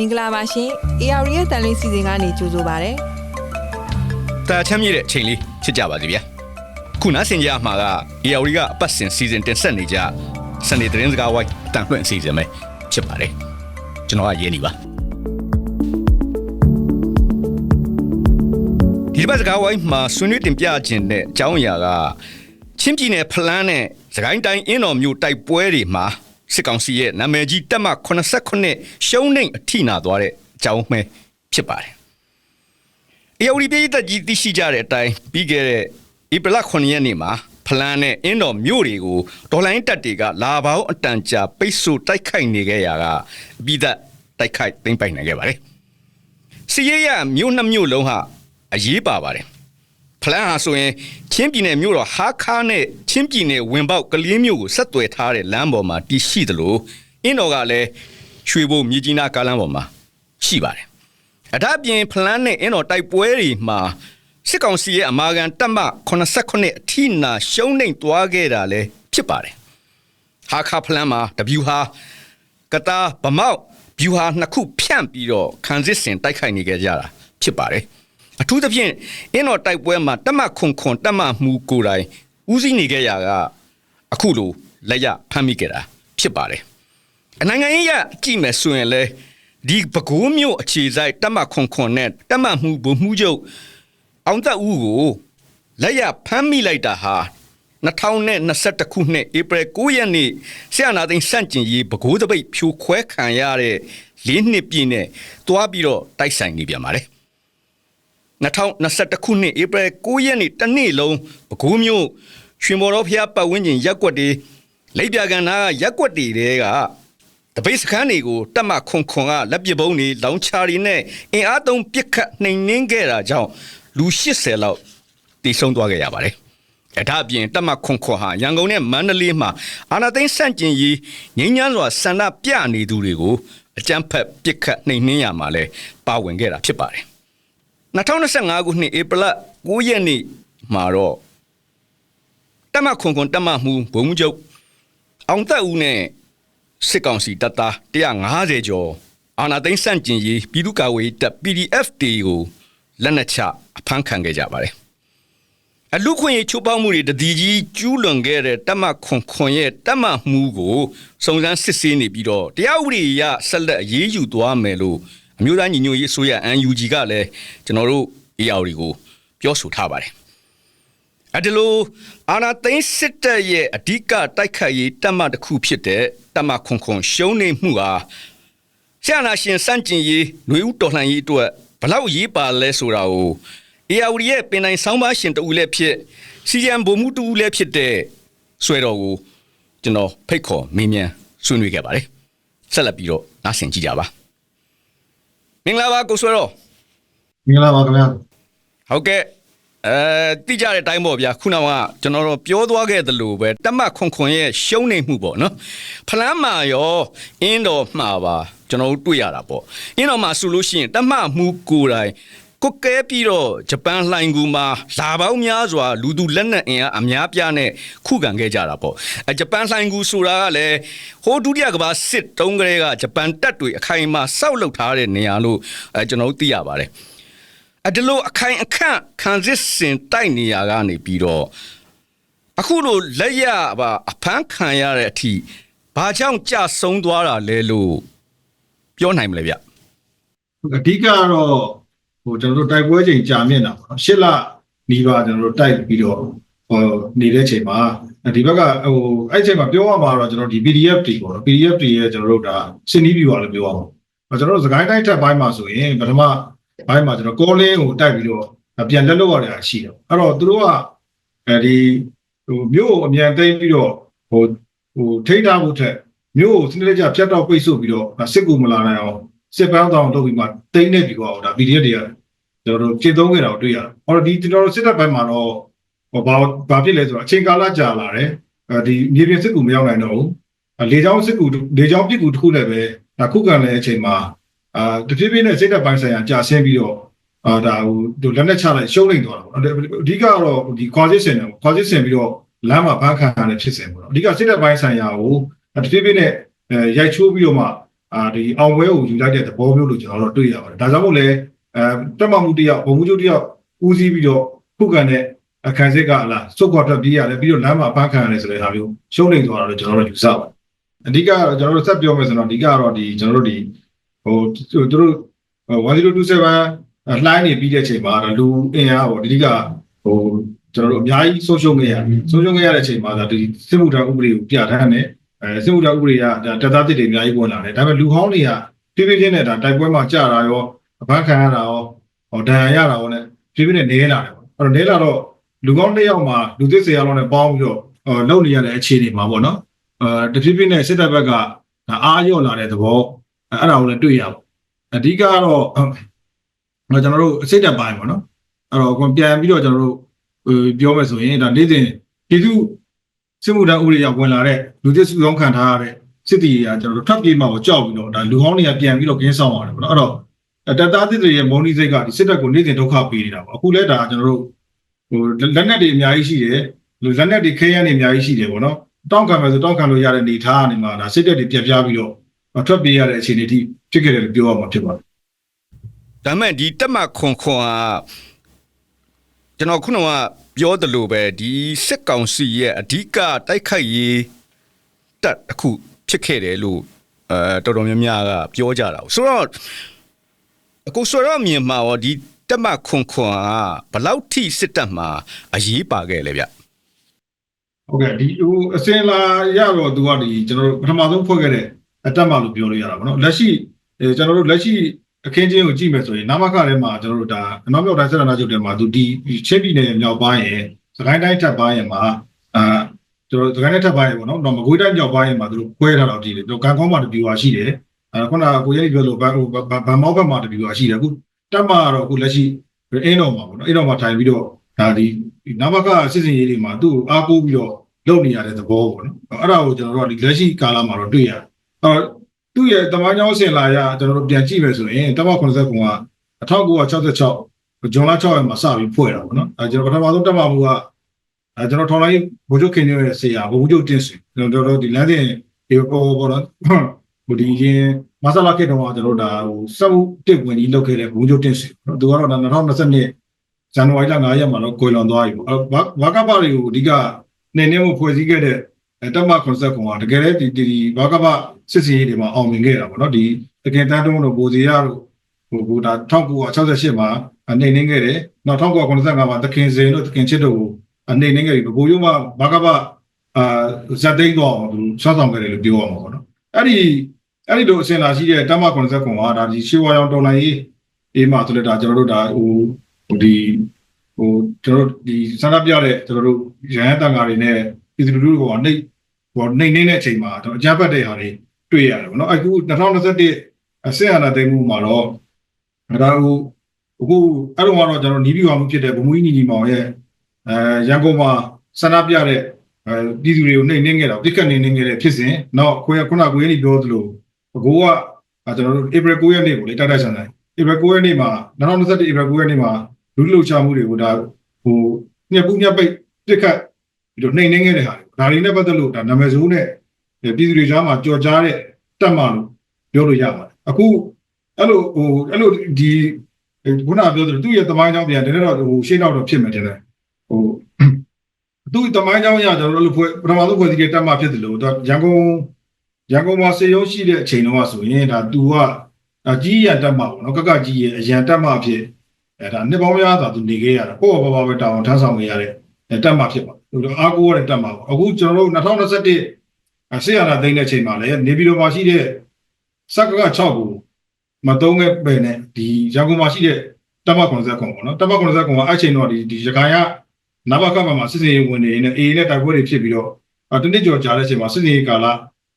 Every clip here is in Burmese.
မင်္ဂလာပါရှင် AR ရဲ့တန်လေးစီစဉ်ကနေကြိုဆိုပါရစေတာချမ်းမြေ့တဲ့အချိန်လေးချစ်ကြပါစီဗျာခုနဆင်ကြမှာက AR ကအပတ်စဉ်စီစဉ်တင်ဆက်နေကြစနေသတင်းစကားဝိုင်းအတန်လွှင့်အစီအစဉ်ပဲဖြစ်ပါတယ်ကျွန်တော်ကရေးနေပါဒီတစ်ပတ်စကားဝိုင်းမှာဆွေးနွေးတင်ပြခြင်းတဲ့အကြောင်းအရာကချင်းပြည်နယ်ဖလန်းနဲ့စကိုင်းတိုင်းအင်းတော်မြို့တိုက်ပွဲတွေမှာ စစ်ကောင်စီရဲ့နာမည်ကြီးတက်မ89ရှုံးနှိမ်အထိနာသွားတဲ့အကြောင်းပဲဖြစ်ပါတယ်အေယဝတီပြည်သက်ကြီးသိရှိကြတဲ့အတိုင်းပြီးခဲ့တဲ့ဧပြီလ9ရက်နေ့မှာဖလန်းနဲ့အင်းတော်မြို့တွေကိုဒေါ်လာရင်းတပ်တွေကလာပေါင်းအတန်ကြာပိတ်ဆို့တိုက်ခိုက်နေခဲ့ရာကအပြီးသက်တိုက်ခိုက်သိမ်းပိုက်နိုင်ခဲ့ပါတယ်။စီရရမြို့နှစ်မြို့လုံးဟာအရေးပါပါတယ်။ ဖလန်းဟာဆိုရင်ချင်းပြည်နယ်မြို့တော်ဟာခါနဲ့ချင်းပြည်နယ်ဝင်ပေါက်ကလေးမြို့ကိုဆက်သွယ်ထားတဲ့လမ်းပေါ်မှာတည်ရှိသလိုအင်းတော်ကလည်းရွှေဘိုမြကြီးနားကားလမ်းပေါ်မှာရှိပါတယ်။အဒါ့ပြင်ဖလန်းနဲ့အင်းတော်တိုက်ပွဲတွေမှာစစ်ကောင်စီရဲ့အမာခံတပ်မ89အထိနာရှုံးနိမ့်သွားခဲ့တာလည်းဖြစ်ပါတယ်။ဟာခါဖလန်းမှာတဗျူဟာကတာဗမောက်ဗျူဟာနှစ်ခုဖြန့်ပြီးတော့ခံစစ်စင်တိုက်ခိုက်နေကြကြတာဖြစ်ပါတယ်။ အထူးသဖြင့်အင်းတော်တိုက်ပွဲမှာတပ်မခွန်ခွန်တပ်မမူကိုယ်တိုင်ဦးစီးနေကြရာကအခုလိုလက်ရဖမ်းမိခဲ့တာဖြစ်ပါတယ်။အနိုင်ငံရေးရကြည့်မယ်ဆိုရင်လေဒီပကိုးမျိုးအခြေဆိုင်တက်မခွန်ခွန်နဲ့တက်မမှုဘုံမှုချုပ်အောင်သက်ဦးကိုလက်ရဖမ်းမိလိုက်တာဟာ2021ခုနှစ်ဧပြီ9ရက်နေ့ဆရာနာသိန်းစန့်ကျင်ရေးပကိုးတပိတ်ဖြိုခွဲခံရတဲ့၄နှစ်ပြည့်နဲ့တွားပြီးတော့တိုက်ဆိုင်နေပြန်ပါတယ် 2021ခုနှစ်ဧပြီ9ရက်နေ့တနေ့လုံးပဲခူးမြို့ရွှေမော်တော်ဖျားပတ်ဝန်းကျင်ရက်ကွက်တွေလိပ်ပြကန်နာကရက်ကွက်တွေတဲကတပိတ်စခန်းတွေကိုတက်မခွန်ခွန်ကလက်ပစ်ပုံးတွေလောင်ချာတွေနဲ့အင်အားသုံးပစ်ခတ်နှိမ်နင်းခဲ့တာကြောင့်လူ80လောက်တိဆုံးသွားခဲ့ရပါတယ်။အထအပြင်တက်မခွန်ခွန်ဟာရန်ကုန်နဲ့မန္တလေးမှာအာနာသိန်းစန့်ကျင်ရေးငင်းညမ်းစွာဆန္ဒပြနေသူတွေကိုအကြမ်းဖက်ပစ်ခတ်နှိမ်နင်းရမှာလဲပါဝင်ခဲ့တာဖြစ်ပါတယ်။ 2025ခုနှစ်ဧပြီလ9ရက်နေ့မှာတော့တမခွန်ခွန်တမမှုဘုံမှုချုပ်အောင်သက်ဦးနဲ့စစ်ကောင်စီတပ်သား150ကျော်အာနာသိန်းစန့်ကျင်ရေးပြည်သူ့ကာကွယ်ရေးတပ် PDF တီကိုလက်နက်ချအဖမ်းခံခဲ့ကြပါတယ်အလူခွင့်ရေးချိုးပေါက်မှုတွေတည်ကြီးကျူးလွန်ခဲ့တဲ့တမခွန်ခွန်ရဲ့တမမှုကိုစုံစမ်းစစ်ဆေးနေပြီးတော့တရားဥပဒေအရဆက်လက်အရေးယူသွားမယ်လို့ အမျိုးသားညီညွတ်ရေးအစိုးရ UNG ကလည်းကျွန်တော်တို့ AR ကိုပြောဆိုထားပါတယ်အဒီလိုအာနာသိန်းစစ်တပ်ရဲ့အဓိကတိုက်ခိုက်ရေးတပ်မတစ်ခုဖြစ်တဲ့တပ်မခွန်ခွန်ရှုံးနေမှုဟာဆရာနာရှင်စန့်ကျင်ရေးຫນွေဦးတော်လှန်ရေးအတွက်ဘလောက်ရေးပါလဲဆိုတာကို AR ရဲ့ပင်တိုင်းဆောင်းပါရှင်တူလည်းဖြစ်စီယံဘုံမှုတူလည်းဖြစ်တဲ့ဆွဲတော်ကိုကျွန်တော်ဖိတ်ခေါ်မင်းမြန်ဆွေးနွေးခဲ့ပါတယ်ဆက်လက်ပြီးတော့နားဆင်ကြည့်ကြပါ မင်္ဂလာပါကိုဆွဲတော်မင်္ဂလာပါခင်ဗျာဟုတ်ကဲ့အဲတိကြတဲ့အတိုင်းပေါ့ဗျာခုနကကျွန်တော်တို့ပြောသွားခဲ့သလိုပဲတမတ်ခွန်ခွန်ရဲ့ရှုံးနေမှုပေါ့နော်ဖလန်းမာရောအင်းတော်မှာပါကျွန်တော်တို့တွေ့ရတာပေါ့အင်းတော်မှာဆိုလို့ရှိရင်တမတ်မှုကိုယ်တိုင် ကိုကဲပြီးတော့ဂျပန်လှိုင်ကူမှာလာပေါင်းများစွာလူသူလက်နက်အင်အားအများပြားနဲ့ခုခံခဲ့ကြတာပေါ့အဲဂျပန်လှိုင်ကူဆိုတာကလည်းဟိုဒုတိယကမ္ဘာစစ်တုံးကလေးကဂျပန်တပ်တွေအခိုင်အမာစောက်လုပ်ထားတဲ့နေရာလို့အဲကျွန်တော်တို့သိရပါတယ်အတလို့အခိုင်အခန့်ခံစစ်စင်တိုက်နေရကနေပြီးတော့အခုလိုလက်ရပါအဖမ်းခံရတဲ့အထိဘာကြောင့်ကြဆုံးသွားတာလဲလို့ပြောနိုင်မလဲဗျအဓိကကတော့ဟို ကျွန်တော်တို့တိုက်ပွဲချိန်ကြာမြင့်တာပေါ့နော်ရှစ်လနီးပါးကျွန်တော်တို့တိုက်ပြီးတော့ဟိုနေတဲ့ချိန်မှာဒီဘက်ကဟိုအဲ့ချိန်မှာပြောရမှာတော့ကျွန်တော်ဒီ PDF တွေပေါ့နော် PDF တွေရဲ့ကျွန်တော်တို့ဒါစင်နီးပြူပါလို့ပြောရမှာကျွန်တော်တို့စကိုင်းတိုင်းထက်ပိုင်းမှာဆိုရင်ပထမဘိုင်းမှာကျွန်တော်ကောလင်းကိုတိုက်ပြီးတော့ပြန်လက်လွတ်ရတာရှိတယ်အဲ့တော့သူတို့ကအဲဒီဟိုမြို့ကိုအမြန်သိမ်းပြီးတော့ဟိုဟိုထိန်းထားဖို့ထက်မြို့ကိုစနစ်တကျဖြတ်တော့ပိတ်ဆို့ပြီးတော့စစ်ကူမလာနိုင်အောင်စစ်ပန်းတောင်လုပ်ပြီးမှတိမ့်နေပြီကွာဒါ PDF တွေက ကျွန်တော်တို့ကျင့်သုံးခဲ့တာကိုတွေ့ရတယ်။ဟောဒီကျွန်တော်တို့စစ်တပ်ပိုင်းမှာတော့ဟောဘာဘာဖြစ်လဲဆိုတော့အချိန်ကာလကြာလာတယ်။အဲဒီမြေပြင်စစ်ကူမရောက်နိုင်တော့ဘူး။လေကြောင်းစစ်ကူလေကြောင်းပစ်ကူတစ်ခုလည်းပဲဒါခုခံတဲ့အချိန်မှာအာတဖြည်းဖြည်းနဲ့စစ်တပ်ပိုင်းဆိုင်ရာကြာဆင်းပြီးတော့အာဒါဟိုဒီလက်နဲ့ချလိုက်ရှုံးနေသွားတာပေါ့။အဓိကတော့ဒီ coalition နဲ့ coalition ပြီးတော့လမ်းမှာဘန်းခံရတဲ့ဖြစ်စဉ်ပေါ့နော်။အဓိကစစ်တပ်ပိုင်းဆိုင်ရာကိုတဖြည်းဖြည်းနဲ့အဲရိုက်ချိုးပြီးတော့မှအာဒီအောင်ပွဲကိုယူလိုက်တဲ့သဘောမျိုးလို့ကျွန်တော်တို့တွေ့ရပါတယ်ဒါကြောင့်မို့လဲအဲ တက်မှမှုတယောက်ဘုံမှုချုပ်တယောက်ဦးစီးပြီးတော့ခုခံတဲ့အခန်းစစ်ကလာစုတ်ခွာထွက်ပြေးရတယ်ပြီးတော့လမ်းမှာပန်းခံရတယ်ဆိုတဲ့ဟာမျိုးရှုံးနေသွားတာလို့ကျွန်တော်တို့ယူဆပါတယ်အဓိကတော့ကျွန်တော်တို့ဆက်ပြောမယ်ဆိုတော့အဓိကတော့ဒီကျွန်တော်တို့ဒီဟိုသူတို့1027လှိုင်းနေပြီးတဲ့ချိန်မှာလူအင်အားပေါ့အဓိကဟိုကျွန်တော်တို့အများကြီးဆုံးရှုံးခဲ့ရတယ်ဆုံးရှုံးခဲ့ရတဲ့အချိန်မှာဒါဒီစစ်မှုထမ်းဥပဒေကိုပြဋ္ဌာန်းတယ်အဲစစ်မှုထမ်းဥပဒေကဒါတက်သားတစ်တွေအများကြီးပေါ်လာတယ်ဒါပေမဲ့လူဟောင်းတွေကဖြည်းဖြည်းချင်းနဲ့ဒါတိုက်ပွဲမှာကြာတာရော အပန်းခံရတာရောဟောဒဏ်ရာရတာရောနဲ့ဖြည်းဖြည်းနဲ့နေလာတယ်ပေါ့အဲ့တော့နေလာတော့လူကောင်းတစ်ယောက်မှာလူသစ်ဆရာလုံးနဲ့ပေါင်းပြီးတော့ဟောလုံနေရတဲ့အခြေအနေမှာပေါ့နော်အဲတဖြည်းဖြည်းနဲ့စစ်တပ်ဘက်ကဒါအားရော့လာတဲ့သဘောအဲ့ဒါကိုလည်းတွေ့ရပါအဓိကတော့ဟိုကျွန်တော်တို့အစိတ်တက်ပိုင်းပေါ့နော်အဲ့တော့ကိုပြန်ပြီးတော့ကျွန်တော်တို့ဟိုပြောမယ်ဆိုရင်ဒါနေ့စဉ်ပြည်သူစစ်မှုထမ်းဥပဒေရောက်ဝင်လာတဲ့လူသစ်စုဆောင်ခံထားရတဲ့စစ်တီတွေကကျွန်တော်တို့ထပ်ပြေးမှာကိုကြောက်ပြီးတော့ဒါလူဟောင်းတွေကပြန်ပြီးတော့ကင်းဆောင်ရတယ်ပေါ့နော်အဲ့တော့ တပ်သားတစ်တွေရဲ့မုံနီးစိတ်ကဒီစစ်တပ်ကိုနေ့စဉ်ဒုက္ခပေးနေတာပေါ့အခုလဲဒါကျွန်တော်တို့ဟိုလက်နက်တွေအများကြီးရှိတယ်လူလက်နက်တွေခဲယမ်းတွေအများကြီးရှိတယ်ပေါ့နော်တောင်းခံမယ်ဆိုတောင်းခံလို့ရတဲ့နေသားအနေမှာဒါစစ်တပ်တွေပြပြပြီးတော့ထွက်ပြေးရတဲ့အခြေအနေအထိဖြစ်ခဲ့တယ်လို့ပြောရမှာဖြစ်ပါတယ်ဒါပေမဲ့ဒီတက်မှခွန်ခွန်ကကျွန်တော်ခုနကပြောသလိုပဲဒီစစ်ကောင်စီရဲ့အဓိကတိုက်ခိုက်ရေးတက်တစ်ခုဖြစ်ခဲ့တယ်လို့အဲတော်တော်များများကပြောကြတာဆိုတော့ အခုဆိုတော့မြင်မှာရောဒီတက်မှခွန်ခွန်ကဘလောက်ထိစစ်တပ်မှာအရေးပါခဲ့လဲဗျဟုတ်ကဲ့ဒီဟိုအစင်လာရတော့သူကဒီကျွန်တော်တို့ပထမဆုံးဖွဲ့ခဲ့တဲ့အတက်မှလို့ပြောလို့ရတာပေါ့နော်လက်ရှိအဲကျွန်တော်တို့လက်ရှိအခင်းချင်းကိုကြည့်မယ်ဆိုရင်နာမခထဲမှာကျွန်တော်တို့ဒါအနောက်မြောက်တိုင်းဆက်ရနာချုပ်ထဲမှာသူဒီချင်းပြည်နယ်ရဲ့မြောက်ပိုင်းရဲ့စကိုင်းတိုင်းထပ်ပိုင်းရဲ့မှာအာကျွန်တော်စကိုင်းတိုင်းထပ်ပိုင်းရဲ့ပေါ့နော်တော့မကွေးတိုင်းမြောက်ပိုင်းရဲ့မှာသူတို့ခွဲထားတော့ဒီလေသူကံကောင်းမှာတပြူပါရှိတယ် အဲခုနကကိုရဲပြောလို့ဘာဟိုဗမောက်ဘက်မှာတပြူပါရှိတယ်အခုတက်မှာတော့အခုလက်ရှိအင်းတော်မှာပေါ့နော်အင်းတော်မှာထိုင်ပြီးတော့ဒါဒီနာမခစစ်စင်ရေးတွေမှာသူ့ကိုအားကိုးပြီးတော့လုပ်နေရတဲ့သဘောပေါ့နော်အဲ့ဒါကိုကျွန်တော်တို့ကဒီလက်ရှိကာလမှာတော့တွေ့ရတယ်အော်သူ့ရဲ့တမန်ကြောင်းဆင်လာရကျွန်တော်တို့ပြန်ကြည့်မယ်ဆိုရင်တမ89က1966ဂျွန်လ6ရက်မှာစပြီးဖွဲ့တာပေါ့နော်အဲကျွန်တော်ပထမဆုံးတက်မှမှုကအဲကျွန်တော်ထော်လိုက်ဘိုးချုပ်ခင်ရဲ့ဆရာဘိုးချုပ်တင်ဆွေကျွန်တော်တို့ဒီလမ်းစဉ်ဒီပေါ်ပေါ်တော့ ဟိုဒီရင်မဆလာခေတ်တော့ကျွန်တော်တို့ဒါဟိုစက်မှုတစ်ဝင်ကြီးလုပ်ခဲ့တဲ့ဘိုးချုပ်တင်ဆွေသူကတော့2022ဇန်နဝါရီလ9ရက်မှာတော့ကိုယ်လွန်သွားပြီပေါ့ဝါကပတွေကိုအဓိကနေနေမှုဖွဲ့စည်းခဲ့တဲ့တက်မကွန်ဆပ်ကောင်ကတကယ်လည်းဒီဒီဘာကပစစ်စီရေးတွေမှာအောင်မြင်ခဲ့တာပေါ့နော်ဒီတကယ်တန်းတုံးတို့ဘိုစီရတို့ဟိုဘိုဒါ1968မှာအနေနေခဲ့တယ်နောက်1995မှာတခင်စင်တို့တခင်ချစ်တို့ကိုအနေနေခဲ့ပြီဘိုရုံးမှာဘာကပအာဇက်သိန်းတော့သူစောဆောင်ခဲ့တယ်လို့ပြောရမှာပေါ့နော်အဲ့ဒီ အဲ့ဒီလိုအစဉ်လာရှိတဲ့တက်မကွန်ဆပ်ကောင်ကဒါဒီရှေးဝါရောင်တော်လိုင်းရေးအေးမှာဆိုလက်ဒါကျွန်တော်တို့ဒါဟိုဟိုဒီဟိုကျွန်တော်တို့ဒီဆန္ဒပြတဲ့ကျွန်တော်တို့ရဟန်းတန်ဃာတွေနဲ့ပြည်သူလူထုကအနှိပ်ဟိုနှိပ်နေတဲ့အချိန်မှာတော့အကြမ်းဖက်တဲ့ဟာတွေတွေ့ရတယ်ဗောနော်အခု2021အဆင့်အာဏာသိမ်းမှုမှာတော့ဒါဟိုအခုအဲ့တော့ကတော့ကျွန်တော်နီးပြီးပါမှုဖြစ်တဲ့ဗမူကြီးညီညီမောင်ရဲ့အဲရန်ကုန်မှာဆန္ဒပြတဲ့အဲပြည်သူတွေကိုနှိပ်နေခဲ့တာပြစ်ခတ်နေနေခဲ့တဲ့ဖြစ်စဉ်နောက်ခွေခုနကကိုရင်းပြောသလို ဘကိုကကျွန်တော်တို့ April 9ရက်နေ့ကိုလေတိုက်တိုက်ဆန်ဆိုင် April 9ရက်နေ့မှာ2021 April 9ရက်နေ့မှာလူလူချမှုတွေကိုဒါဟိုညက်ပူးညက်ပိတ်ပြစ်ခတ်ပြီးတော့နှိမ်နှင်းခဲ့တဲ့ဟာတွေဒါတွေနဲ့ပတ်သက်လို့ဒါနာမည်ဆိုးနဲ့ပြည်သူတွေကြားမှာကြော်ကြားတဲ့တက်မှလို့ပြောလို့ရပါတယ်အခုအဲ့လိုဟိုအဲ့လိုဒီခုနပြောသလိုသူ့ရဲ့သမိုင်းကြောင်းပြန်တယ်တော့ဟိုရှေ့နောက်တော့ဖြစ်မယ်တဲ့ဟိုသူ့သမိုင်းကြောင်းရကျွန်တော်တို့ဖွဲ့ပထမဆုံးဖွဲ့စည်းတဲ့တက်မှဖြစ်တယ်လို့ရန်ကုန် ရန်ကုန်မှာစေရုံးရှိတဲ့အချိန်တော့ဆိုရင်ဒါသူကအကြီးရတက်မှပေါ့နော်ကကကြီးရဲ့အရန်တက်မှဖြစ်အဲဒါနှစ်ပေါင်းများစွာသူနေခဲ့ရတာကိုယ့်ဘာဘာပဲတောင်းထမ်းဆောင်ခဲ့ရတဲ့တက်မှဖြစ်ပါသူတို့အားကိုးရတဲ့တက်မှပေါ့အခုကျွန်တော်တို့2021အဆေးရတာသိမ်းတဲ့အချိန်မှာလည်းနေပြည်တော်မှာရှိတဲ့စက်ကက6ကိုမတုံးခဲ့ပဲနဲ့ဒီရန်ကုန်မှာရှိတဲ့တက်မှ90ကွန်ပေါ့နော်တက်မှ90ကွန်ကအချိန်တော့ဒီဒီရခိုင်ကနဘကမမှာစစ်စင်ရေးဝင်နေနေအေးနဲ့တိုက်ပွဲတွေဖြစ်ပြီးတော့တနစ်ကျော်ကြာတဲ့အချိန်မှာစစ်စင်ရေးကာလ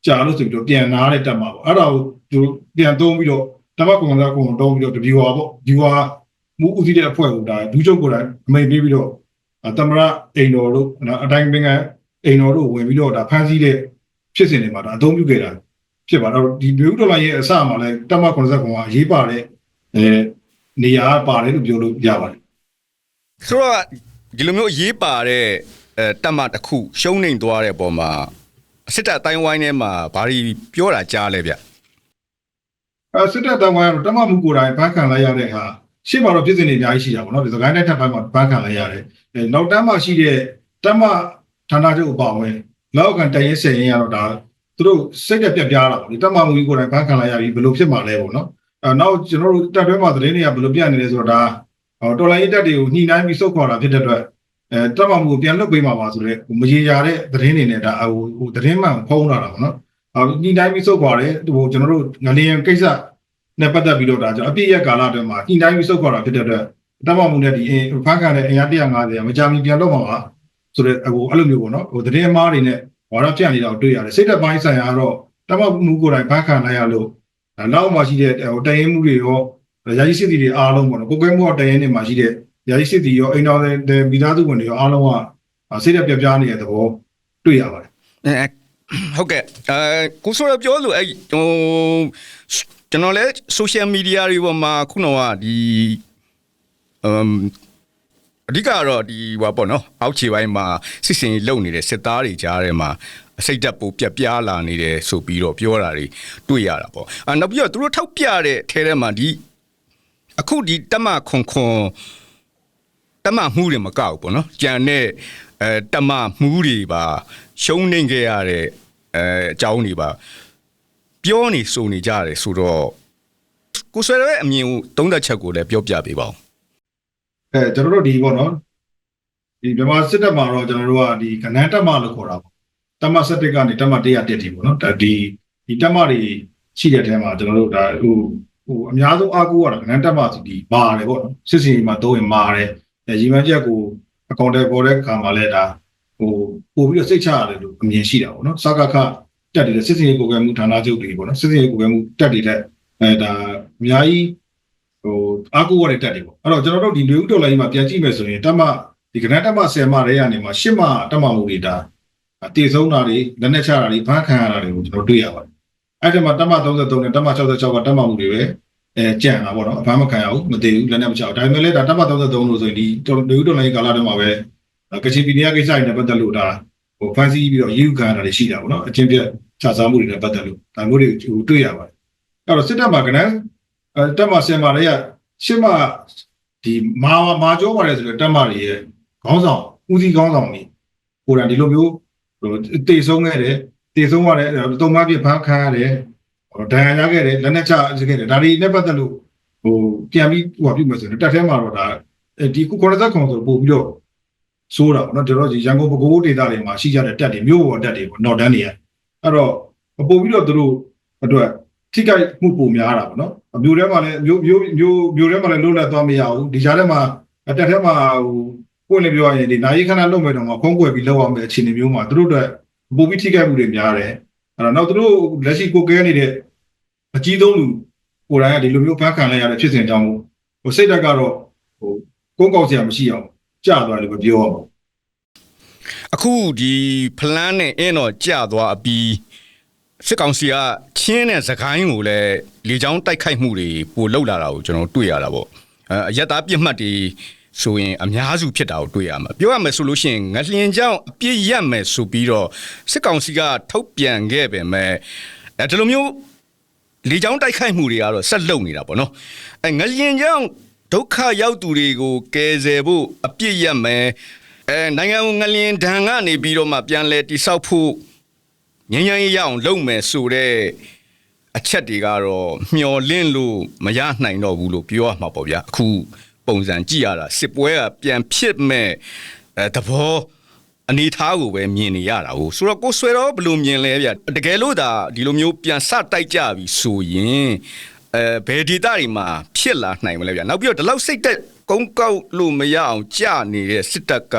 ကြာလို့ဆိုပြီးတော့ပြန်နာတဲ့တက်မှပေါ့အဲ့ဒါကိုသူပြန်သုံးပြီးတော့တက်မှ90ကွန်တုံးပြီးတော့ဒီဝါပေါ့ဒီဝါမူဦးစီးတဲ့အဖွဲ့ကိုဒါဒူးချုပ်ကိုယ်တိုင်အမိန်ပေးပြီးတော့သမရအိမ်တော်တို့အတိုင်းပင်ကအိမ်တော်တို့ဝင်ပြီးတော့ဒါဖမ်းဆီးတဲ့ဖြစ်စဉ်တွေမှာဒါအသုံးပြုခဲ့တာဖြစ်ပါတော့ဒီဒူးဒေါ်လာရဲ့အစမှာလဲတမ80ကွန်ကအရေးပါတဲ့အဲနေရာပါတယ်လို့ပြောလို့ရပါတယ်ဆိုတော့ဒီလိုမျိုးအရေးပါတဲ့အဲတက်မှတစ်ခုရှုံးနေသွားတဲ့ပုံမှာ စစ်တပ်အတိုင်းဝိုင်းထဲမှာဘာတွေပြောတာကြားလဲဗျအဲစစ်တပ်တဝိုင်းကတော့တမမှုကိုယ်တိုင်ဘန်းခံလိုက်ရတဲ့ဟာရှေ့မှာတော့ပြည်စင်နေအများကြီးရှိတာပေါ့နော်ဒီစကိုင်းတိုင်းထပ်ပိုင်းမှာဘန်းခံလိုက်ရတယ်အဲနောက်တန်းမှာရှိတဲ့တမဌာနချုပ်အပါအဝင်လောက်ကန်တရင်စင်ရင်ကတော့ဒါသူတို့စိတ်ကပြက်ပြားတာပေါ့ဒီတမမှုကြီးကိုယ်တိုင်ဘန်းခံလိုက်ရပြီးဘယ်လိုဖြစ်မှာလဲပေါ့နော်အဲနောက်ကျွန်တော်တို့တပ်တွဲမှာသတင်းတွေကဘယ်လိုပြနေလဲဆိုတော့ဒါဟောတော်လိုင်းရေးတပ်တွေကိုညှိနှိုင်းပြီးစုပ်ခေါ်တာဖြစ်တဲ့အတွက် အဲတမမှုကိုပြန်လွတ်ပေးမှာပါဆိုတော့မရေရာတဲ့သတင်းတွေနဲ့ဒါဟိုဟိုသတင်းမှန်ဖုံးလာတာပေါ့နော်အော်ဒီတိုင်းပြီးစုပ်ခေါ်တယ်ဟိုကျွန်တော်တို့ငလျင်ကိစ္စနဲ့ပတ်သက်ပြီးတော့ဒါကျွန်တော်အပြည့်ရဲ့ကာလအတွင်းမှာဒီတိုင်းပြီးစုပ်ခေါ်တာဖြစ်တဲ့အတွက်တမမှုနဲ့ဒီအင်းဖန်ခံတဲ့အင်အား150မကြမီပြန်တော့မှာပါဆိုတော့ဟိုအဲ့လိုမျိုးပေါ့နော်ဟိုသတင်းအမားတွေနဲ့ဘာတော့ပြနေတာကိုတွေ့ရတယ်စိတ်သက်ပိုင်းဆိုင်ရာကတော့တမမှုကိုယ်တိုင်ဖန်ခံလိုက်ရလို့နောက်မှရှိတဲ့ဟိုတရင်မှုတွေရောယာယီစစ်တီတွေအားလုံးပေါ့နော်ကိုကွဲမှုတရင်တွေမှာရှိတဲ့ ယာယီစစ်တီရောအိမ်တော်တဲ့မိသားစုဝင်တွေရောအားလုံးကစိတ်သက်ပြပြနေတဲ့သဘောတွေ့ရပါတယ်အဲဟုတ်ကဲ့အဲကိုဆိုရပြောလို့အဲဟိုကျွန်တော်လည်း social media တွေပေါ်မှာခုနကဒီအမ်အဓိကတော့ဒီဟိုပေါ့နော်အောက်ခြေပိုင်းမှာစစ်စင်လုံနေတဲ့စစ်သားတွေကြားထဲမှာအစိတ်တက်ပိုပြက်ပြားလာနေတယ်ဆိုပြီးတော့ပြောတာတွေတွေ့ရတာပေါ့အာနောက်ပြီးတော့သူတို့ထောက်ပြတဲ့ထဲထဲမှာဒီအခုဒီတက်မခွန်ခွန် တမမှုတွေမကောက်ဘူးပေါ့နော်ကြံတဲ့အဲတမမှုတွေပါရှုံးနေခဲ့ရတဲ့အဲအကြောင်းတွေပါပြောနေဆိုနေကြတယ်ဆိုတော့ကိုဆွဲရဲ့အမြင်ကိုသုံးသက်ချက်ကိုလည်းပြောပြပေးပါဦးအဲကျွန်တော်တို့ဒီပေါ့နော်ဒီမြန်မာစစ်တပ်မှာတော့ကျွန်တော်တို့ကဒီကနန်းတက်မလို့ခေါ်တာပေါ့တက်မစတက်ကနေတက်မ100တက်တီပေါ့နော်ဒါဒီဒီတက်မတွေရှိတဲ့ထဲမှာကျွန်တော်တို့ဒါဟိုဟိုအများဆုံးအားကိုးရတာကနန်းတက်မဆိုဒီမာတယ်ပေါ့နော်စစ်စီမှာတော့ရင်မာတယ် အဲရီမန်းချက်ကိုအကောင့်တွေပေါ်တဲ့ခါမှာလဲဒါဟိုပို့ပြီးတော့စိတ်ချရတယ်လို့အမြင်ရှိတာပေါ့နော်စကားခတက်တယ်စစ်စီကိုယ်ကမှုဌာနချုပ်တွေပေါ့နော်စစ်စီကိုယ်ကမှုတက်တွေတဲ့အဲဒါအများကြီးဟိုအားကိုးရတဲ့တက်တွေပေါ့အဲ့တော့ကျွန်တော်တို့ဒီလူဦးတော်လိုင်းမှာပြန်ကြည့်မယ်ဆိုရင်တက်မဒီကနန်းတက်မ10မတွေကနေမှာ10မတက်မမှုတွေဒါတည်ဆုံးတာတွေလက်နဲ့ချတာတွေဖမ်းခံရတာတွေကိုကျွန်တော်တွေ့ရပါတယ်အဲ့ဒီမှာတက်မ33နဲ့တက်မ66ကတက်မမှုတွေပဲ အဲကြံတာပေါ့နော်အဖမ်းမခံရဘူးမတည်ဘူးလက်နဲ့မချဘူးဒါပေမဲ့လည်းဒါတက်မ33လို့ဆိုရင်ဒီလူဦးတော်လိုင်းကာလတွေမှာပဲကချင်ပြည်နယ်ကိစ္စတွေနဲ့ပတ်သက်လို့ဒါဟိုဖန်ဆီးပြီးတော့ရေးယူခံရတာတွေရှိတာပေါ့နော်အချင်းပြခြားစားမှုတွေနဲ့ပတ်သက်လို့ဒါမျိုးတွေတွေ့ရပါတယ်အဲ့တော့စစ်တပ်မှာကနန်းအဲတက်မဆင်မာလေးကရှစ်မဒီမာမာကြောပါတယ်ဆိုတော့တက်မတွေရဲ့ခေါင်းဆောင်ဦးစီးခေါင်းဆောင်ကြီးကိုယ်တိုင်ဒီလိုမျိုးဟိုတေဆုံးခဲ့တယ်တေဆုံးရတယ်တုံမပြဖမ်းခံရတယ်ဟို ဒဏ်ရာရခဲ့တယ်လက်နက်ချခဲ့တယ်ဒါတွေနဲ့ပတ်သက်လို့ဟိုပြန်ပြီးဟိုပြုမယ်ဆိုရင်တက်ထဲမှာတော့ဒါဒီခု90ခုဆိုပို့ပြီးတော့စိုးတာပေါ့နော်တို့ရန်ကုန်ပဲခူးဒေသတွေမှာရှိကြတဲ့တက်တွေမြို့ပေါ်တက်တွေပေါ့နော်တန်းတွေအဲ့တော့ပို့ပြီးတော့တို့အတွက်ထိခိုက်မှုပုံများတာပေါ့နော်အမျိုးထဲမှာလည်းမျိုးမျိုးမျိုးမျိုးထဲမှာလည်းလုံးလက်သွားမရဘူးဒီကြားထဲမှာအတက်ထဲမှာဟိုကိုယ်လည်းပြောရရင်ဒီနိုင်ခဏလုံးမဲ့တော့မှဖုံးကွယ်ပြီးလောက်အောင်ပဲအခြေအနေမျိုးမှာသူတို့အတွက်ပုံပြီးထိခိုက်မှုတွေများတယ် အဲ့တော့နောက်သူတို့လက်ရှိကိုကဲနေတဲ့အကြီးဆုံးလူကိုယ်တိုင်ကဒီလိုမျိုးဖန်ခံလိုက်ရတဲ့ဖြစ်စဉ်ကြောင့်ဟိုစိတ်ဓာတ်ကတော့ဟိုကုန်းကောက်စရာမရှိအောင်ကြာသွားတယ်လို့ပြောရအောင်အခုဒီဖလန်းနဲ့အင်းတော်ကြာသွားအပြီးစစ်ကောင်စီကချင်းတဲ့သခိုင်းကိုလည်းလေချောင်းတိုက်ခိုက်မှုတွေပိုလှုပ်လာတာကိုကျွန်တော်တွေ့ရတာပေါ့အဲအရက်သားပြစ်မှတ်တွေ ဆိုရင်အများစုဖြစ်တာကိုတွေ့ရမှာပြောရမယ်ဆိုလို့ရှိရင်ငလျင်ကြောင့်အပြစ်ရက်မယ်ဆိုပြီးတော့စစ်ကောင်စီကထုတ်ပြန်ခဲ့ပေမဲ့အဲဒီလိုမျိုးလေချောင်းတိုက်ခိုက်မှုတွေကတော့ဆက်လုပ်နေတာပေါ့နော်အဲငလျင်ကြောင့်ဒုက္ခရောက်သူတွေကိုကယ်ဆယ်ဖို့အပြစ်ရက်မယ်အဲနိုင်ငံကိုငလျင်ဒဏ်ကနေပြီးတော့မှပြန်လဲတိဆောက်ဖို့ငញ្ញရင်ရအောင်လုပ်မယ်ဆိုတဲ့အချက်တွေကတော့မျော်လင့်လို့မရနိုင်တော့ဘူးလို့ပြောရမှာပေါ့ဗျာအခု ပုံစံကြည့်ရတာစစ်ပွဲကပြန်ဖြစ်မဲ့အဲသဘောအနေထားကိုပဲမြင်နေရတာဟုတ်ဆိုတော့ကိုယ်ဆွဲတော့ဘယ်လိုမြင်လဲဗျတကယ်လို့ဒါဒီလိုမျိုးပြန်စတိုက်ကြပြီဆိုရင်အဲဘယ်ဒေတာတွေမှာဖြစ်လာနိုင်မလဲဗျနောက်ပြီးတော့ဒီလောက်စိတ်သက်ကုန်းကောက်လို့မရအောင်ကြာနေတဲ့စစ်တပ်က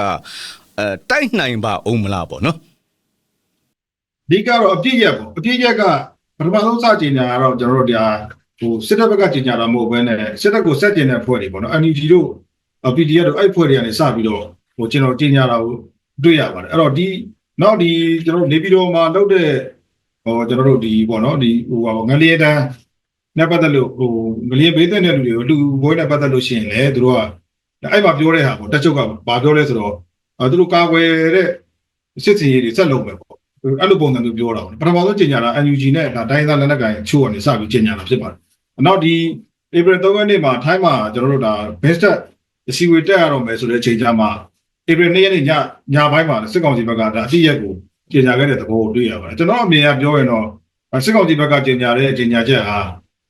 အဲတိုက်နိုင်ပါအောင်မလားပေါ့နော်အဓိကတော့အပြည့်ရက်ပေါ့အပြည့်ရက်ကပထမဆုံးစကြင်ညာကတော့ကျွန်တော်တို့ဒါ ဟိုစစ်တပ်ဘက်ကကြင်ညာတာမဟုတ်ဘဲနဲ့စစ်တပ်ကိုစက်ကျင်တဲ့ဖွဲ့တွေပေါ့နော် NUG တို့ PDF တို့အဲ့ဖွဲ့တွေကနေစပြီးတော့ဟိုကျွန်တော်ကြင်ညာတာကိုတွေ့ရပါတယ်အဲ့တော့ဒီနောက်ဒီကျွန်တော်တို့နေပြည်တော်မှာလုပ်တဲ့ဟိုကျွန်တော်တို့ဒီပေါ့နော်ဒီဟိုဟာငလျင်တန်းနဲ့ပတ်သက်လို့ဟိုငလျင်ဘေးတဲ့လူတွေကိုလူဘွဲနဲ့ပတ်သက်လို့ရှိရင်လေသူတို့ကအဲ့မှာပြောတဲ့ဟာပေါ့တက်ချုပ်ကဘာပြောလဲဆိုတော့အဲသူတို့ကာကွယ်တဲ့စစ်စင်ရေးတွေစက်လုံးပဲပေါ့အဲ့လိုပုံစံမျိုးပြောတာပေါ့ပထမဆုံးကျင်ညာတာ NUG နဲ့ဒါတိုင်းသားလက်နက်ကိုင်ချို့ကနေစပြီးကျင်ညာတာဖြစ်ပါတယ် နောက်ဒီ April 3ရက်နေ့မှာထိုင်းမှာကျွန်တော်တို့ဒါ best အစီအဝေးတက်ရတော့မယ်ဆိုတဲ့အချိန်ကျမှ April 2ရက်နေ့ညညပိုင်းမှာစစ်ကောင်စီဘက်ကဒါအပြည့်ရက်ကိုကြေညာခဲ့တဲ့သဘောကိုတွေ့ရပါတယ်ကျွန်တော်အမြင်အရပြောရင်တော့စစ်ကောင်စီဘက်ကကြေညာတဲ့ကြေညာချက်ဟာ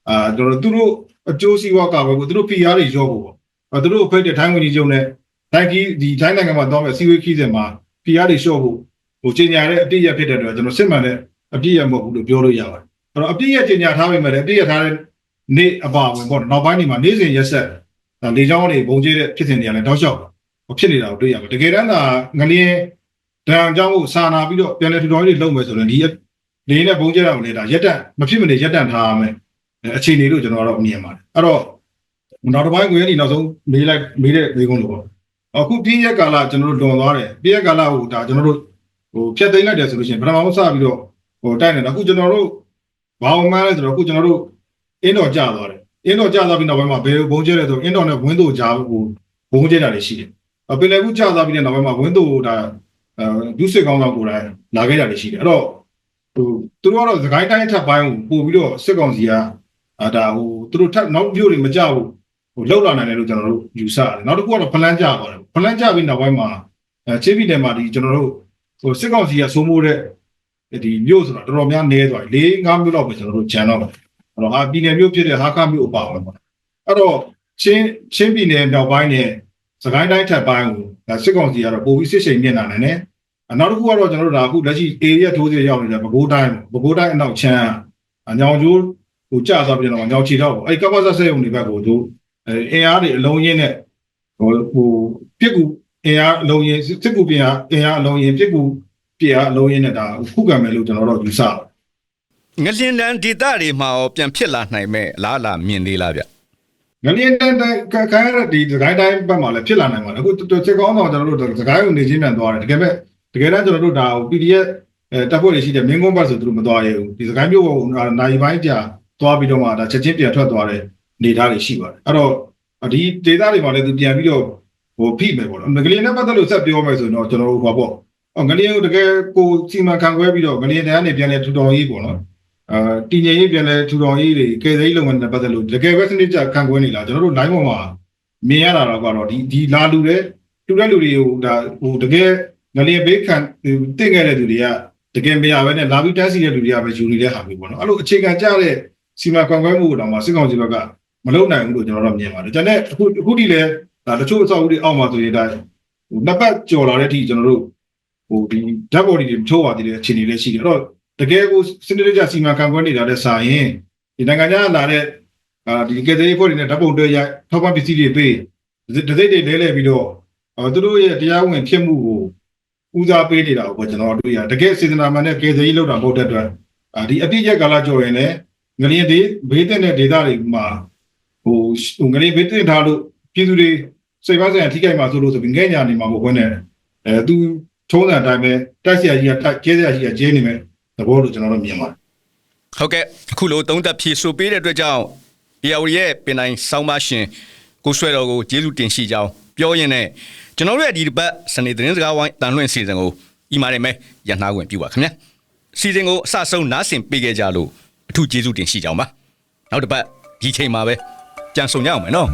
အာကျွန်တော်တို့သူတို့အကျိုးစီးပွားကာကွယ်ဖို့သူတို့ PR တွေရောဖို့ပေါ့သူတို့ဖိတ်တဲ့ထိုင်းဝန်ကြီးချုပ်နဲ့တိုင်းကြီးဒီထိုင်းနိုင်ငံမှာတော့မဲ့စီဝေးခီးစဉ်မှာ PR တွေလျှော့ဖို့ဟိုကြေညာတဲ့အပြည့်ရက်ဖြစ်တဲ့အတွက်ကျွန်တော်စစ်မှန်တဲ့အပြည့်ရက်မဟုတ်ဘူးလို့ပြောလို့ရပါတယ်အဲ့တော့အပြည့်ရက်ကြေညာထားပေမဲ့လည်းအပြည့်ရက်ထားတဲ့ နေ့အပါဝင်ပေါ့နောက်ပိုင်းဒီမှာနေ့စဉ်ရက်ဆက်ဒါလေကြောင်းတွေဘုံကျဲတဲ့ဖြစ်စဉ်တွေကလည်းတောက်လျှောက်ဖြစ်နေတာကိုတွေ့ရပါတယ်တကယ်တမ်းသာငလျင်ဒဏ်အကြောင်းကိုစာနာပြီးတော့ပြန်လည်ထူထောင်ရေးလုပ်မယ်ဆိုရင်ဒီလေးနဲ့ဘုံကျဲတာကိုလည်းဒါရက်တက်မဖြစ်မနေရက်တက်ထားရမယ်အခြေအနေလို့ကျွန်တော်ကတော့မြင်ပါတယ်အဲ့တော့နောက်တစ်ပိုင်းကိုရင်းဒီနောက်ဆုံးမေးလိုက်မေးတဲ့မေးခွန်းလို့ပေါ့အခုပြည့်ရက်ကာလကျွန်တော်တို့လွန်သွားတယ်ပြည့်ရက်ကာလကိုဒါကျွန်တော်တို့ဟိုဖြတ်သိမ်းလိုက်တယ်ဆိုလို့ရှိရင်ပထမဆုံးစပြီးတော့ဟိုတိုက်နေတာအခုကျွန်တော်တို့ဘာအောင်မှန်းလဲဆိုတော့အခုကျွန်တော်တို့ အင်းတော်ကြာသွားတယ်အင်းတော်ကြာသွားပြီးနောက်ပိုင်းမှာဘယ်ဘုံကျဲလဲဆိုအင်းတော်နဲ့ဝင်းတို့ကြားဟိုဘုံကျဲတာတွေရှိတယ်အပင်လည်းခုကြာသွားပြီးတဲ့နောက်ပိုင်းမှာဝင်းတို့ဒါအဲဒုစစ်ကောင်းဆောင်ကိုယ်တိုင်လာခဲ့တာတွေရှိတယ်အဲ့တော့ဟိုသူတို့ကတော့သခိုင်းတိုင်းထပ်ပိုင်းကိုပို့ပြီးတော့စစ်ကောင်စီကအာဒါဟိုသူတို့ထပ်နောက်မျိုးတွေမကြဘူးဟိုလောက်လာနိုင်တယ်လို့ကျွန်တော်တို့ယူဆရတယ်နောက်တစ်ခုကတော့ဖလန်းကြပါတယ်ဖလန်းကြပြီးနောက်ပိုင်းမှာအဲချင်းပြည်နယ်မှာဒီကျွန်တော်တို့ဟိုစစ်ကောင်စီကစိုးမိုးတဲ့ဒီမြို့ဆိုတာတော်တော်များနေသွားပြီ၄၅မြို့လောက်ပဲကျွန်တော်တို့ဂျန်တော့တယ် အဲ့တော့ဟာပြည်နယ်မြို့ဖြစ်တဲ့ဟာခမြို့အပါဝင်ပေါ့အဲ့တော့ချင်းချင်းပြည်နယ်မြောက်ပိုင်းနဲ့စကိုင်းတိုင်းထပ်ပိုင်းကိုဒါစစ်ကောင်စီကတော့ပိုပြီးစစ်ရှိန်မြင့်လာနိုင်တယ်အနောက်တစ်ခုကတော့ကျွန်တော်တို့ဒါအခုလက်ရှိ area ထိုးစီရောက်နေတဲ့ပဲခူးတိုင်းပဲခူးတိုင်းအနောက်ချမ်းအညောင်ကျိုးဟိုကြာသွားပြီးတော့ညောင်ချီတော့အဲ့ကပ္ပစဆက်ုံတွေဘက်ကိုသူအဲအင်အားတွေအလုံးရင်းနဲ့ဟိုဟိုပြစ်ကူအင်အားအလုံးရင်းစစ်ကူပြင်အားအင်အားအလုံးရင်းပြစ်ကူပြအားအလုံးရင်းနဲ့ဒါခုခံမယ်လို့ကျွန်တော်တို့ယူဆပါတယ် ငလျင်တန်းဒေသတွေမှာရောပြန်ဖြစ်လာနိုင်မဲ့အလားအလာမြင်သေးလားဗျငလျင်တန်းတန်းခခိုင်းရတဲ့ဒီစကိုင်းတိုင်းဘက်မှာလည်းဖြစ်လာနိုင်ပါတယ်အခုစစ်ကောင်းတော့ကျွန်တော်တို့စကိုင်းကိုနေချင်းပြန်သွားတယ်တကယ်ပဲတကယ်တမ်းကျွန်တော်တို့ဒါဟို PDF အဲတပ်ဖွဲ့တွေရှိတဲ့မင်းကုန်းဘက်ဆိုသူတို့မသွားရဘူးဒီစကိုင်းမျိုးကနိုင်ပိုင်းကြာသွားပြီးတော့မှဒါချက်ချင်းပြန်ထွက်သွားတဲ့နေသားတွေရှိပါတယ်အဲ့တော့ဒီဒေသတွေမှာလည်းသူပြန်ပြီးတော့ဟိုဖိမယ်ပေါ့နော်ငလျင်နဲ့ပတ်သက်လို့ဆက်ပြောမယ်ဆိုရင်တော့ကျွန်တော်တို့ဟောပေါ့ငလျင်ကိုတကယ်ကိုစီမံခန့်ခွဲပြီးတော့ငလျင်တန်းကနေပြန်လဲထူထောင်ရေးပေါ့နော် အာတည်ငြိမ်ရေးပြန်လဲထူထောင်ရေးတွေကယ်ဆယ်ရေးလုပ်ငန်းတွေနဲ့ပတ်သက်လို့တကယ်ပဲစနစ်ကျခံကွဲနေလားကျွန်တော်တို့ line ပေါ်မှာမြင်ရတာတော့ကတော့ဒီဒီလာလူတဲ့လူတဲ့လူတွေကိုဒါဟိုတကယ်ငလျင်ဘေးခံတင့်ခဲ့တဲ့လူတွေကတကယ်မရဘဲနဲ့လာပြီးတက်စီတဲ့လူတွေကပဲယူနေတဲ့ဟာမျိုးပေါ့နော်အဲ့လိုအခြေခံကြတဲ့စီမံကွန်ကွဲမှုကိုတော့မှစစ်ကောင်စီဘက်ကမလုပ်နိုင်ဘူးလို့ကျွန်တော်တို့မြင်ပါတယ်။ဒါနဲ့အခုအခုဒီလေဒါတချို့အဆောက်အဦတွေအောက်မှာဆိုရင်ဒါဟိုနှစ်ပတ်ကျော်လာတဲ့အထိကျွန်တော်တို့ဟိုဒီ dead body တွေထိုးပါသေးတဲ့အခြေအနေလေးရှိတယ်အဲ့တော့ တကယ်ကိုစနစ်တကျစီမံခန့်ခွဲနေတာတဲ့စာရင်ဒီနိုင်ငံခြားလာတဲ့အာဒီကတဲ့ဖွဲ့တွေနဲ့ဓာတ်ပုံတွေရိုက်ထောက်ပံ့ပစ္စည်းတွေပေးဒစိတ်တွေလဲလဲပြီးတော့အာသူတို့ရဲ့တရားဝင်ဖြစ်မှုကိုဦးစားပေးနေတာကိုကျွန်တော်တွေ့ရတကယ်စေတနာမှန်နဲ့ကယ်ဆယ်ရေးလုပ်တာမဟုတ်တဲ့အတွက်အာဒီအပြည့်ရက်ကာလကြော်ရင်လည်းငလျင်တွေဘေးတဲ့တဲ့ဒေသတွေမှာဟိုဟိုငလျင်ဘေးတဲ့ထားလို့ပြည်သူတွေစိတ်ပါဆိုင်ထိခိုက်မှာဆိုလို့ဆိုပြီးငဲ့ညာနေမှာမဟုတ်ဘဲနဲ့အဲသူထုံးတဲ့အတိုင်းပဲတိုက်ဆရာကြီးကတိုက်ကျဲဆရာကြီးကကျဲနေမယ်သ ဘောလို့ကျွန်တော်တို့မြင်ပါတယ်ဟုတ်ကဲ့အခုလိုသုံးသက်ဖြည့်ဆိုပေးတဲ့အတွက်ကြောင့်ဒီအဝရဲ့ပင်တိုင်းဆောင်းပါရှင်ကိုဆွဲတော်ကိုကျေးဇူးတင်ရှိကြောင်းပြောရင်းနဲ့ကျွန်တော်တို့ရဲ့ဒီတစ်ပတ်စနေသတင်းစကားဝိုင်းတန်လွင့်စီစဉ်ကိုဤမာတယ်မဲရန်နှားဝင်ပြုပါခင်ဗျာစီစဉ်ကိုအစဆုံးနားဆင်ပေးခဲ့ကြလို့အထူးကျေးဇူးတင်ရှိကြောင်းပါနောက်တစ်ပတ်ဒီချိန်မှာပဲပြန်ဆောင်ကြအောင်မယ်နော်